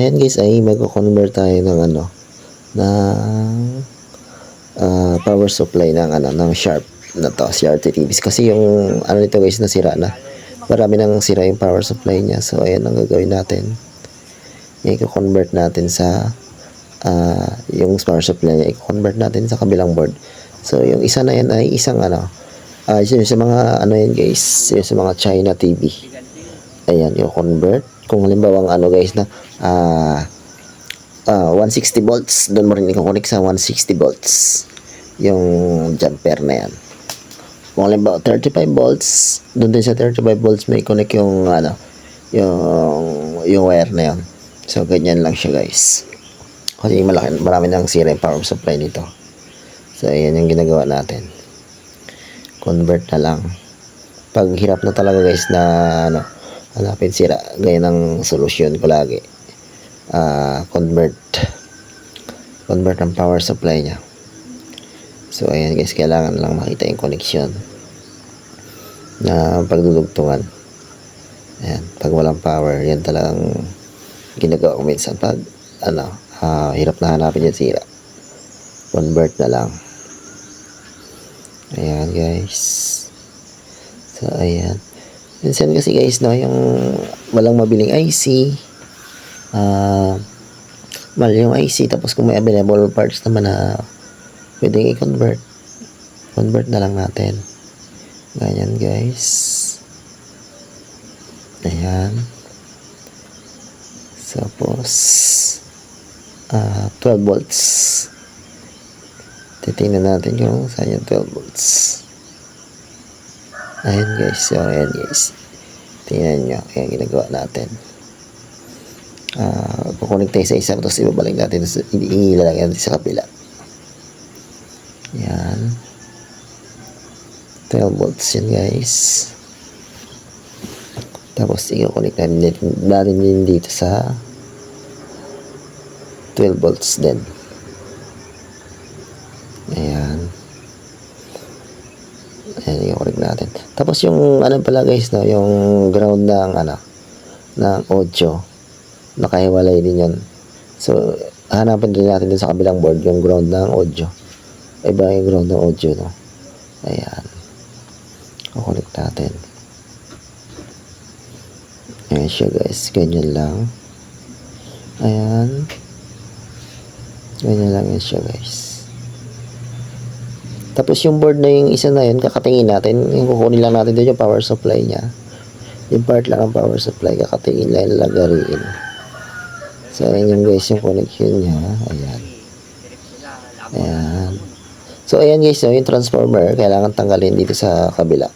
ayan guys ay magko-convert tayo ng ano ng ah, power supply ng ano ng Sharp na to CRT TVs kasi yung ano nito guys nasira na. Marami nang sira yung power supply niya. So ayan ang gagawin natin. I-convert natin sa ah, yung power supply niya. I-convert natin sa kabilang board. So yung isa na yan ay isang ano ah yun sa mga ano yan guys yun sa mga China TV ayan yung convert. Kung halimbawa ang ano guys na ah ah, 160 volts doon mo rin i-connect sa 160 volts yung jumper na yan. Kung halimbawa 35 volts doon din sa 35 volts may connect yung ano yung yung wire na yan so ganyan lang siya guys. Kasi malaki marami nang sira yung power supply nito. So ayan yung ginagawa natin. Convert na lang. Pag hirap na talaga guys na ano hanapin sira ganyan ang solusyon ko lagi. Ah convert. Convert ang power supply niya. So ayan guys kailangan lang makita yung connection na pagdudugtungan. Ayan pag walang power yan talagang ginagawa ko minsan. Pag ano ah, hirap na hanapin yung sira. Convert na lang. Ayan guys. So ayan minsan kasi guys no yung walang mabiling IC ah mahal yung IC tapos kung may available parts naman na pwedeng i-convert convert na lang natin. Ganyan guys. Ayan. Tapos ah 12 volts. Titingnan natin kung saan yung 12 volts ayan guys. So ayan guys. Tingnan nyo. Ayan ginagawa natin. Ah kukunik tayo sa isa tapos ibabalik natin sa ilalagay natin sa kapila. Yan 12 volts yan guys. Tapos i-connect natin natin din dito sa 12 volts din ayan ayan i-connect natin. Tapos yung ano pala guys no yung ground ng ano ng audio nakahiwalay din yan so hanapin din natin dun sa kabilang board yung ground ng audio iba yung ground ng audio no? Ayan. Kukunik natin. Ayan siya guys. Ganyan lang. Ayan. Ganyan lang yan siya guys tapos yung board na yung isa na yun kakatingin natin. Yung kukunin lang natin doon yung power supply niya. Yung part lang ng power supply kakatingin lang lagariin. So ayan yung guys yung connection niya. Ayan. Ayan. So ayan guys yung transformer kailangan tanggalin dito sa kabila